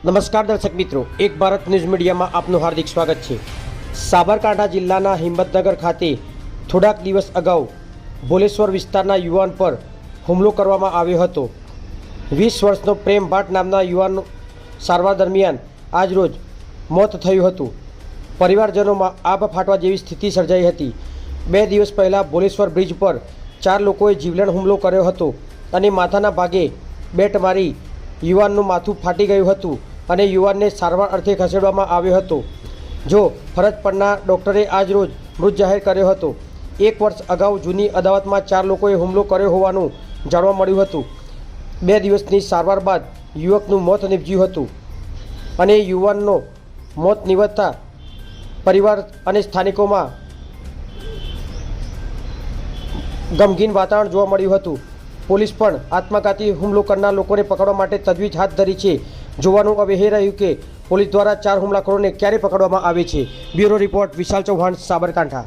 નમસ્કાર દર્શક મિત્રો, એક ભારત ન્યૂઝ મીડિયામાં આપનું હાર્દિક સ્વાગત છે. સાબરકાંઠા જિલ્લાના હિંમતનગર ખાતે થોડાક દિવસ અગાઉ ભોલેશ્વર વિસ્તારના યુવાન પર હુમલો કરવામાં આવ્યો હતો. વીસ વર્ષનો પ્રેમ ભાટ નામના યુવાન સારવાર દરમિયાન આજરોજ મોત થયું હતું. પરિવારજનોમાં આભ ફાટવા જેવી સ્થિતિ સર્જાઈ હતી. બે દિવસ પહેલાં ભોલેશ્વર બ્રિજ પર ચાર લોકોએ જીવલેણ હુમલો કર્યો હતો અને માથાના ભાગે બેટ મારી યુવાનનું માથું ફાટી ગયું હતું. અને યુવાનને સારવાર અર્થે ખસેડવામાં આવ્યો હતો. જો ફરજ પરના ડૉક્ટરે આજરોજ મૃત જાહેર કર્યો હતો. એક વર્ષ અગાઉ જૂની અદાવતમાં ચાર લોકોએ હુમલો કર્યો હોવાનું જાણવા મળ્યું હતું. બે દિવસની સારવાર બાદ યુવકનું મોત નીપજ્યું હતું અને યુવાનનો મોત નિવડતા પરિવાર અને સ્થાનિકોમાં ગમગીન વાતાવરણ જોવા મળ્યું હતું. પોલીસ પણ આત્મઘાતી હુમલો કરનાર લોકોને પકડવા માટે તજવીજ હાથ ધરી છે. જોવાનું હવે એ રહ્યું કે પોલીસ દ્વારા ચાર હુમલાખોરોને ક્યારે પકડવામાં આવે છે? Bureau report Vishal Chauhan, Sabarkantha.